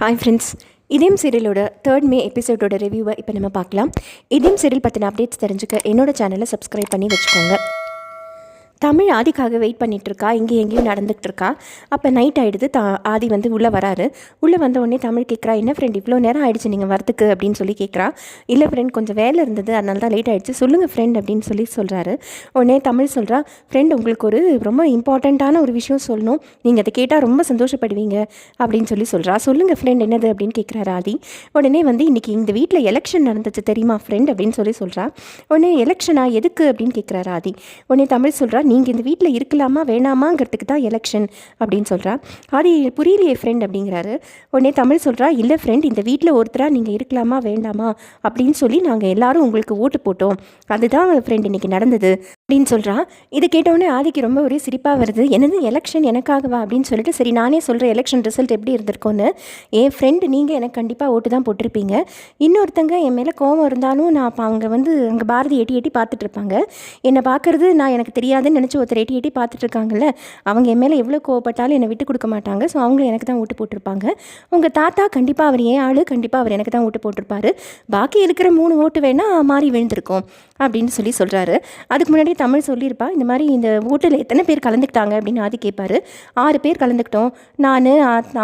Hi friends இதயம் சீரியலோட third மே எபிசோடோட ரிவ்யூவை இப்போ நம்ம பார்க்கலாம். இதயம் சீரியல் பற்றின அப்டேட்ஸ் தெரிஞ்சுக்க என்னோட சேனலை சப்ஸ்கிரைப் பண்ணி வச்சுக்கோங்க. தமிழ் ஆதிக்காக வெயிட் பண்ணிட்டு இருக்கா இங்கே எங்கேயும் நடந்துகிட்டு இருக்கா அப்போ நைட் ஆகிடுது தா ஆதி வந்து உள்ளே வராரு. உள்ளே வந்த உடனே தமிழ் கேட்குறா என்ன ஃப்ரெண்ட் இவ்வளோ நேரம் ஆகிடுச்சு நீங்கள் வரத்துக்கு அப்படின்னு சொல்லி கேட்குறா இல்லை ஃப்ரெண்ட் கொஞ்சம் வேலை இருந்தது அதனால தான் லேட் ஆகிடுச்சு சொல்லுங்கள் ஃப்ரெண்ட் அப்படின்னு சொல்லி சொல்கிறாரு உடனே தமிழ் சொல்கிறா ஃப்ரெண்ட் உங்களுக்கு ஒரு ரொம்ப இம்பார்ட்டண்ட்டான ஒரு விஷயம் சொல்லணும். நீங்கள் அதை கேட்டால் ரொம்ப சந்தோஷப்படுவீங்க அப்படின்னு சொல்லி சொல்கிறா சொல்லுங்கள் ஃப்ரெண்ட் என்னது? அப்படின்னு கேட்குறாரு ஆதி. உடனே வந்து இன்றைக்கி இந்த வீட்டில் எலெக்ஷன் நடந்துச்சு தெரியுமா ஃப்ரெண்ட் அப்படின்னு சொல்லி சொல்கிறா உடனே எலெக்ஷனா எதுக்கு? அப்படின்னு கேட்குறாரு ஆதி. உடனே தமிழ் சொல்கிறா நீங்கள் இந்த வீட்டில் இருக்கலாமா வேணாமாங்கிறதுக்கு தான் எலெக்ஷன் அப்படின்னு சொல்கிறா ஆதி புரியலையே ஃப்ரெண்ட் அப்படிங்கிறாரு. உடனே தமிழ் சொல்கிறா இல்லை ஃப்ரெண்ட் இந்த வீட்டில் ஒருத்தராக நீங்கள் இருக்கலாமா வேண்டாமா? அப்படின்னு சொல்லி நாங்கள் எல்லாரும் உங்களுக்கு ஓட்டு போட்டோம். அதுதான் ஃப்ரெண்ட் இன்னைக்கு நடந்தது. அப்படின்னு சொல்கிறான் இதை கேட்டவுடனே ஆதிக்கு ரொம்ப ஒரே சிரிப்பாக வருது. என்னது எலெக்ஷன் எனக்காகவா அப்படின்னு சொல்லிட்டு சரி நானே சொல்கிறேன் எலெக்ஷன் ரிசல்ட் எப்படி இருந்திருக்கும்னு. என் ஃப்ரெண்டு நீங்கள் எனக்கு கண்டிப்பாக ஓட்டு தான் போட்டிருப்பீங்க. இன்னொருத்தங்க என் மேலே கோவம் இருந்தாலும் நான் அப்போ அவங்க வந்து அங்கே பாரதி எட்டி எட்டி பார்த்துட்டு இருப்பாங்க. என்னை பார்க்குறது நான் எனக்கு தெரியாதுன்னு நினச்சி ஒருத்தர் எட்டி எட்டி பார்த்துட்டு இருக்காங்கல்ல அவங்க என் மேலே எவ்வளோ கோவப்பட்டாலும் என்னை விட்டு கொடுக்க மாட்டாங்க. ஸோ அவங்களும் எனக்கு தான் ஓட்டு போட்டிருப்பாங்க. உங்கள் தாத்தா கண்டிப்பாக அவர் ஏன் ஆள் கண்டிப்பாக அவர் எனக்கு தான் ஓட்டு போட்டிருப்பாரு. பாக்கி இருக்கிற மூணு ஓட்டு வேணால் மாறி விழுந்திருக்கும். அப்படின்னு சொல்லி சொல்கிறாரு அதுக்கு முன்னாடி தமிழ் சொல்லியிருப்பா. இந்த மாதிரி இந்த ஓட்டில் எத்தனை பேர் கலந்துக்கிட்டாங்க அப்படின்னு ஆதி கேட்பாரு. ஆறு பேர் கலந்துக்கிட்டோம். நான்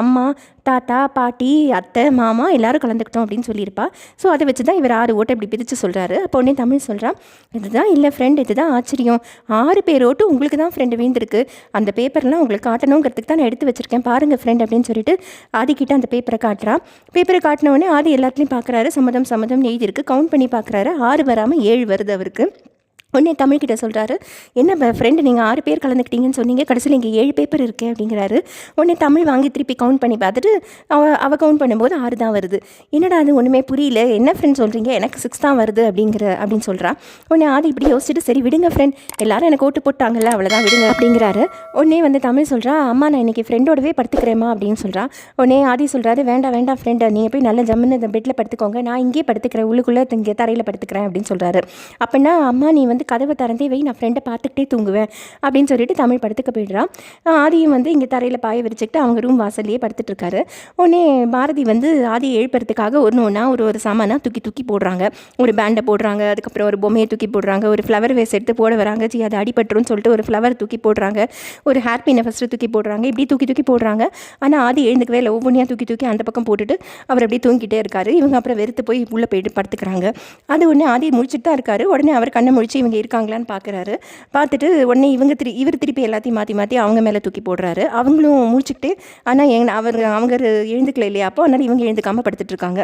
அம்மா தாத்தா பாட்டி அத்தை மாமா எல்லாரும் கலந்துக்கிட்டோம் அப்படின்னு சொல்லியிருப்பா. ஸோ அதை வச்சு தான் இவர் ஆறு ஓட்டை இப்படி பிரித்து சொல்கிறாரு அப்போ உடனே தமிழ் சொல்கிறான் இதுதான் இல்லை ஃப்ரெண்ட் இதுதான் ஆச்சரியம். ஆறு பேர் ஓட்டு உங்களுக்கு தான் ஃப்ரெண்டு வீழ்ந்திருக்கு. அந்த பேப்பர்லாம் உங்களுக்கு காட்டணுங்கிறதுக்கு தான் நான் எடுத்து வச்சுருக்கேன். பாருங்கள் ஃப்ரெண்ட் அப்படின்னு சொல்லிட்டு ஆதிக்கிட்ட அந்த பேப்பரை காட்டுறான். பேப்பரை காட்டின உடனே ஆதி எல்லாத்துலேயும் பார்க்குறாரு சம்மதம் சம்மதம் எழுதியிருக்கு கவுண்ட் பண்ணி பார்க்குறாரு ஆறு வராமல் ஏழு வருது அவருக்கு. உடனே தமிழ்கிட்ட சொல்கிறாரு என்ன ஃப்ரெண்டு நீங்கள் ஆறு பேர் கலந்துக்கிட்டீங்கன்னு சொன்னீங்க கடைசியில் இங்கே ஏழு பேப்பர் இருக்கே அப்படிங்கிறாரு. உடனே தமிழ் வாங்கி திருப்பி கவுண்ட் பண்ணி பார்த்துட்டு அவ அவள் கவுண்ட் பண்ணும்போது ஆறு தான் வருது. என்னடா அது ஒன்றுமே புரியல. என்ன ஃப்ரெண்ட் சொல்கிறீங்க எனக்கு சிக்ஸ் தான் வருது அப்படிங்கிற அப்படின்னு சொல்கிறா உடனே ஆதி இப்படி யோசிச்சுட்டு சரி விடுங்க ஃப்ரெண்ட் எல்லாரும் எனக்கு ஓட்டு போட்டாங்கல்ல அவ்வளோதான் விடுங்க அப்படிங்கிறாரு. உடனே வந்து தமிழ் சொல்கிறா அம்மா நான் இன்னைக்கு ஃப்ரெண்டோடவே படுத்துக்கிறேம்மா அப்படின்னு சொல்கிறா உடனே ஆதி சொல்கிறாரு வேண்டாம் வேண்டாம் ஃப்ரெண்டை நீங்கள் போய் நல்லா ஜம்முன்னு இந்த பெட்டில் படுத்துக்கோங்க. நான் இங்கேயே படுத்துக்கிறேன். உள்ளுக்குள்ளே இங்கே தரையில் படுத்துக்கிறேன் அப்படின்னு சொல்கிறாரு அப்படின்னா அம்மா நீ வந்து கதவை திறந்தே வை நான் ஃப்ரெண்டை பார்த்துக்கிட்டே தூங்குவேன் அப்படின்னு சொல்லிட்டு தமிழ் படுத்துக்க போயிடுறான் ஆதியும் வந்து இங்கே தரையில் பாய விரிச்சுக்கிட்டு அவங்க ரூம் வாசல்லையே படுத்துட்டு இருக்காரு. உடனே பாரதி வந்து ஆதியை எழுப்புறதுக்காக ஒன்று ஒன்றா ஒரு ஒரு சாமானாக தூக்கி தூக்கி போடுறாங்க. ஒரு பேண்டை போடுறாங்க அதுக்கப்புறம் ஒரு பொம்மையை தூக்கி போடுறாங்க ஒரு ஃப்ளவர் வேஸ் எடுத்து போட வராங்க. ஜி அது அடிபட்டுருன்னு சொல்லிட்டு ஒரு ஃப்ளவர் தூக்கி போடுறாங்க. ஒரு ஹேர் பின்னை ஃபஸ்ட்டு தூக்கி போடுறாங்க. இப்படி தூக்கி தூக்கி போடுறாங்க. ஆனால் ஆதி எழுந்துக்கவே இல்லை. ஒவ்வொன்றையாக தூக்கி தூக்கி அந்த பக்கம் போட்டுட்டு அவர் அப்படியே தூங்கிட்டே இருக்காரு. இவங்க அப்புறம் வெறுத்து போய் உள்ளே போயிட்டு படுத்துக்கிறாங்க. அது உடனே ஆதி முடிச்சுட்டு தான் இருக்காரு. உடனே அவர் கண்ணை முழிச்சு இவங்க இருக்காங்களான்னு பார்க்குறாரு பார்த்துட்டு உடனே இவங்க திரு இவர் திருப்பி எல்லாத்தையும் மாற்றி மாற்றி அவங்க மேலே தூக்கி போடுறாரு. அவங்களும் முடிச்சுக்கிட்டு ஆனால் எங்க அவர் அவங்க எழுந்துக்கல இல்லையா? அப்போ அதனால் இவங்க எழுந்துக்காமல் படுத்துட்ருக்காங்க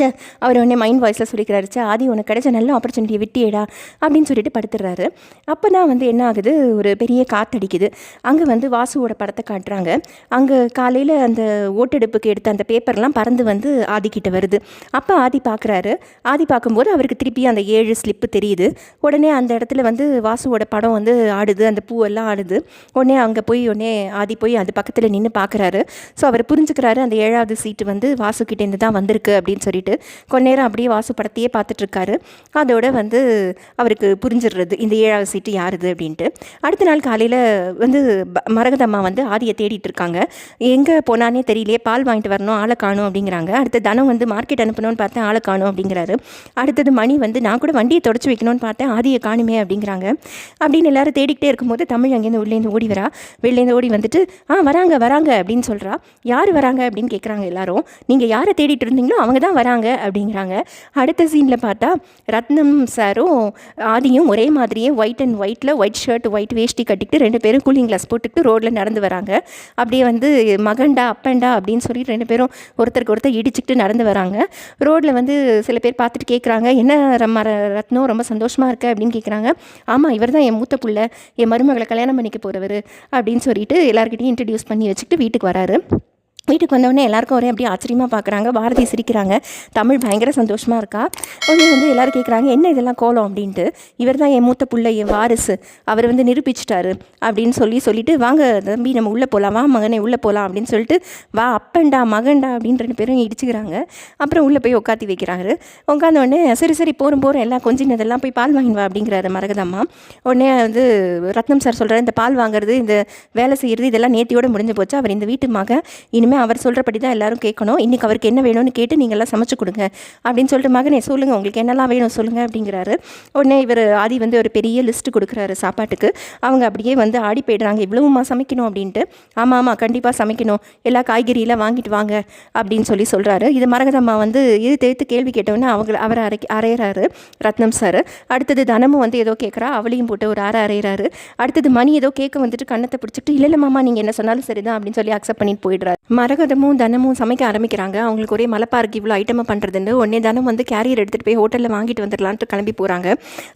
சே அவர் உடனே மைண்ட் வாய்ஸில் சொல்லிக்கிறாரு. சே ஆதி உனக்கு கிடைச்ச நல்ல ஆப்பர்ச்சுனிட்டியை விட்டியேடா அப்படின்னு சொல்லிட்டு படுத்துடுறாரு அப்போ தான் வந்து என்ன ஆகுது? ஒரு பெரிய காத்தடிக்குது அங்கே வந்து வாசுவோட படத்தை காட்டுறாங்க. அங்கே காலையில் அந்த ஓட்டெடுப்புக்கு எடுத்த அந்த பேப்பர்லாம் பறந்து வந்து ஆதிக்கிட்ட வருது. அப்போ ஆதி பார்க்குறாரு ஆதி பார்க்கும்போது அவருக்கு திருப்பி அந்த ஏழு ஸ்லிப்பு தெரியுது. உடனே அந்த இடத்துல வந்து வாசுவோட படம் வந்து ஆடுது. அந்த பூவெல்லாம் ஆடுது. உடனே அங்கே போய் உடனே ஆதி போய் அது பக்கத்தில் நின்று பார்க்குறாரு ஸோ அவர் புரிஞ்சுக்கிறாரு அந்த ஏழாவது சீட்டு வந்து வாசுக்கிட்டேருந்து தான் வந்திருக்கு அப்படின்னு சொல்லிட்டு. கொஞ்ச நேரம் அப்படியே வாசு பார்த்துட்ருக்காரு. பார்த்துட்டு இருக்காரு அதோட வந்து அவருக்கு புரிஞ்சிடுறது இந்த ஏழாவது சீட்டு யாருது அப்படின்ட்டு. அடுத்த நாள் காலையில் வந்து மரகதம்மா வந்து ஆதியை தேடிட்டு இருக்காங்க எங்கே போனானே தெரியலையே பால் வாங்கிட்டு வரணும் ஆளை காணும் அப்படிங்கிறாங்க. அடுத்து தனம் வந்து மார்க்கெட் அனுப்பணும்னு பார்த்தேன் ஆளை காணும் அப்படிங்கிறாரு. அடுத்தது மணி வந்து நான் கூட வண்டியை தொடச்சி வைக்கணும்னு பார்த்தேன் ஆதியை காணுமே அப்படிங்கிறாங்க. அப்படின்னு எல்லாரும் தேடிக்கிட்டே இருக்கும்போது தமிழ் அங்கேருந்து உள்ளேருந்து ஓடி வரா. வெளிலேருந்து ஓடி வந்துட்டு ஆ வராங்க வராங்க அப்படின்னு சொல்கிறா யார் வராங்க? அப்படின்னு கேட்குறாங்க எல்லாரும். நீங்கள் யாரை தேடிட்டு இருந்தீங்களோ அவங்க தான் வராங்க அப்படிங்கிறாங்க. அடுத்த சீனில் பார்த்தா ரத்னம் சாரும் ஆதியும் ஒரே மாதிரியே ஒயிட் அண்ட் ஒயிட்டில் ஒயிட் ஷர்ட் ஒயிட் வேஷ்டி கட்டிக்கிட்டு ரெண்டு பேரும் கூலிங் கிளாஸ் போட்டுக்கிட்டு ரோட்டில் நடந்து வராங்க. அப்படியே வந்து மகண்டா அப்பண்டா அப்படின்னு சொல்லிட்டு ரெண்டு பேரும் ஒருத்தருக்கு ஒருத்தர் இடிச்சுக்கிட்டு நடந்து வராங்க. ரோட்டில் வந்து சில பேர் பார்த்துட்டு கேட்குறாங்க என்ன ரம்ம ரத்னம் ரொம்ப சந்தோஷமாக இருக்க? அப்படின்னு கேட்குறாங்க ஆமாம் இவர் தான் என் மூத்த புள்ள என் மருமகளை கல்யாணம் பண்ணிக்க போகிறவர் அப்படின்னு சொல்லிட்டு எல்லாருக்கிட்டையும் இன்ட்ரடியூஸ் பண்ணி வச்சுக்கிட்டு வீட்டுக்கு வராரு. வீட்டுக்கு வந்தவொடனே எல்லாருக்கும் ஒரே அப்படியே ஆச்சரியமாக பார்க்குறாங்க பாரதி சிரிக்கிறாங்க. தமிழ் பயங்கர சந்தோஷமாக இருக்கா? உடனே வந்து எல்லோரும் கேட்குறாங்க என்ன இதெல்லாம் கோலம்? அப்படின்ட்டு. இவர் தான் என் மூத்த பிள்ளை என் வாரிசு. அவர் வந்து நிரூபிச்சிட்டாரு அப்படின்னு சொல்லி சொல்லிட்டு வாங்க தம்பி நம்ம உள்ளே போகலாம் வா மகனே உள்ளே போகலாம் அப்படின்னு சொல்லிட்டு வா அப்பண்டா மகன்டா அப்படின்னு ரெண்டு பேரும் இடிச்சுக்கிறாங்க. அப்புறம் உள்ளே போய் உட்காத்தி வைக்கிறாரு. உட்காந்த உடனே சரி சரி போகிறோம் போகிறோம் எல்லாம் கொஞ்சினதெல்லாம் போய் பால் வாங்கிடுவா வா அப்படிங்கிறாரு மரகதம்மா உடனே வந்து ரத்னம் சார் சொல்கிறார் இந்த பால் வாங்குறது இந்த வேலை செய்கிறது இதெல்லாம் நேத்தியோடு முடிஞ்சு போச்சு. அவர் இந்த வீட்டு மகன். இனிமேல் இனிமேல் அவர் சொல்கிறபடி தான் எல்லாரும் கேட்கணும். இன்றைக்கி அவருக்கு என்ன வேணும்னு கேட்டு நீங்கள் எல்லாம் சமைச்சு கொடுங்க. அப்படின்னு சொல்லிட்டு மகனே சொல்லுங்கள் உங்களுக்கு என்னெல்லாம் வேணும் சொல்லுங்கள் அப்படிங்கிறாரு. உடனே இவர் ஆதி வந்து ஒரு பெரிய லிஸ்ட் கொடுக்குறாரு சாப்பாட்டுக்கு. அவங்க அப்படியே வந்து ஆடி போயிடுறாங்க. இவ்வளவுமா சமைக்கணும்? அப்படின்ட்டு. ஆமாம் ஆமாம் கண்டிப்பாக சமைக்கணும். எல்லா காய்கறியெல்லாம் வாங்கிட்டு வாங்க அப்படின்னு சொல்லி சொல்கிறாரு இது மரகதம்மா வந்து இது தேர்த்து கேள்வி கேட்டவுடனே அவங்க அவரை அரை அரைகிறாரு ரத்னம் சார் அடுத்தது தனமும் வந்து ஏதோ கேட்குறா அவளையும் போட்டு ஒரு அரை அரைகிறாரு அடுத்தது மணி ஏதோ கேட்க வந்துட்டு கண்ணத்தை பிடிச்சிட்டு இல்லை இல்லை மாமா நீங்கள் என்ன சொன்னாலும் சரிதான் அப்படின்னு சொல்லி அக்செப்ட் பண்ணிட்டு போயிடுறாரு. மரகதமும் தனமும் சமைக்க ஆரம்பிக்கிறாங்க. அவங்களுக்கு ஒரே மலைப்பாருக்கு இவ்வளோ ஐட்டமாக பண்ணுறதுன்னு உடனே தனம் வந்து கேரியர் எடுத்துகிட்டு போய் ஹோட்டலில் வாங்கிட்டு வந்துடலான்ட்டு கிளம்பி போகிறாங்க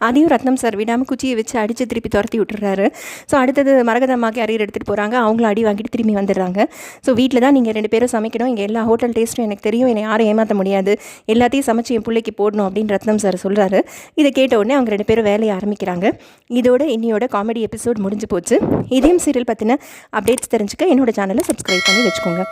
அதையும் ரத்னம் சார் விடாமல் குச்சியை வச்சு அடித்து திருப்பி துரத்தி விட்டுறாரு. ஸோ அடுத்தது மரகதம்மா கேரியர் எடுத்துகிட்டு போகிறாங்க அவங்களும் அடி வாங்கிட்டு திரும்பி வந்துடுறாங்க. ஸோ வீட்டில் தான் நீங்கள் ரெண்டு பேரும் சமைக்கணும். இங்கே எல்லா ஹோட்டல் டேஸ்ட்டும் எனக்கு தெரியும். என்னை யாரும் ஏமாற்ற முடியாது. எல்லாத்தையும் சமைச்சு என் பிள்ளைக்கு போடணும் அப்படின்னு ரத்னம் சார் சொல்கிறாரு இதை கேட்ட உடனே அவங்க ரெண்டு பேரும் வேலையை ஆரம்பிக்கிறாங்க. இதோட இன்னையோட காமெடி எபிசோட் முடிஞ்சு போச்சு. இதையும் சீரியல் பற்றின அப்டேட்ஸ் தெரிஞ்சுக்க என்னோட சேனலை சப்ஸ்கிரைப் பண்ணி வச்சுக்கோங்க.